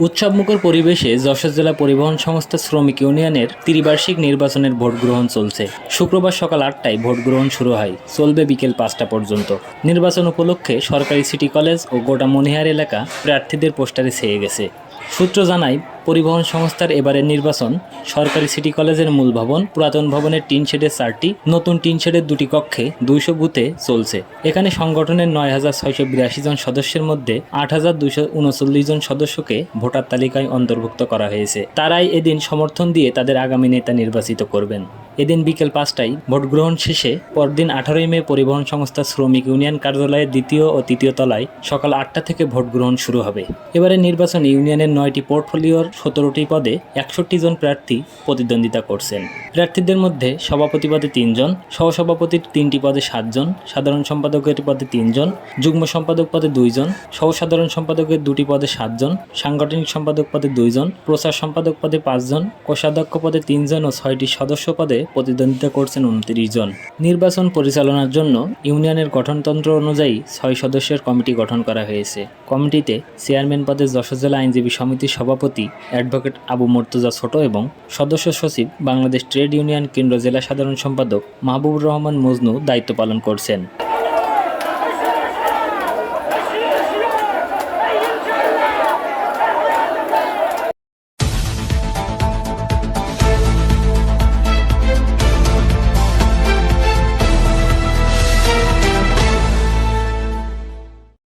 উৎসবমুখর পরিবেশে যশোর জেলা পরিবহন সংস্থা শ্রমিক ইউনিয়নের ত্রিবার্ষিক নির্বাচনের ভোট গ্রহণ চলছে। শুক্রবার সকাল আটটায় ভোট গ্রহণ শুরু হয়। চলবে বিকেল পাঁচটা পর্যন্ত। নির্বাচন উপলক্ষে সরকারি সিটি কলেজ ও গোটা মনিহার এলাকা প্রার্থীদের পোস্টারে ছেয়ে গেছে। সূত্র জানায় পরিবহন সংস্থার এবারের নির্বাচন, সরকারি সিটি কলেজের মূল ভবন, পুরাতন ভবনের টিন শেডের চারটি, নতুন টিন শেডের দুটি কক্ষে দুইশো বুথে চলছে। এখানে সংগঠনের নয় হাজার ছয়শো বিরাশি জন সদস্যের মধ্যে আট হাজার দুইশো উনচল্লিশ জন সদস্যকে ভোটার তালিকায় অন্তর্ভুক্ত করা হয়েছে। তারাই এদিন সমর্থন দিয়ে তাদের আগামী নেতা নির্বাচিত করবেন। এদিন বিকেল পাঁচটায় ভোট গ্রহণ শেষে পরদিন আঠারোই মে পরিবহন সংস্থা শ্রমিক ইউনিয়ন কার্যালয়ের দ্বিতীয় ও তৃতীয় তলায় সকাল আটটা থেকে ভোট গ্রহণ শুরু হবে। এবারে নির্বাচনে ইউনিয়নের নয়টি পোর্টফোলিওর সতেরোটি পদে একষট্টি জন প্রার্থী প্রতিদ্বন্দ্বিতা করছেন। প্রার্থীদের মধ্যে সভাপতি পদে তিনজন, সহসভাপতির তিনটি পদে সাতজন, সাধারণ সম্পাদকের পদে তিনজন, যুগ্ম সম্পাদক পদে দুইজন সহ সাধারণ সম্পাদকের দুটি পদে সাতজন, সাংগঠনিক সম্পাদক পদে দুইজন, প্রচার সম্পাদক পদে পাঁচজন, কোষাধ্যক্ষ পদে তিনজন ও ছয়টি সদস্য পদে প্রতিদ্বন্দ্বিতা করছেন উনত্রিশ জন। নির্বাচন পরিচালনার জন্য ইউনিয়নের গঠনতন্ত্র অনুযায়ী ছয় সদস্যের কমিটি গঠন করা হয়েছে। কমিটিতে চেয়ারম্যান পদে যশোর জেলা আইনজীবী সমিতির সভাপতি অ্যাডভোকেট আবু মর্তুজা ছোট এবং সদস্য সচিব বাংলাদেশ ট্রেড ইউনিয়ন, কেন্দ্র জেলা সাধারণ সম্পাদক মাহবুবুর রহমান মজনু দায়িত্ব পালন করছেন।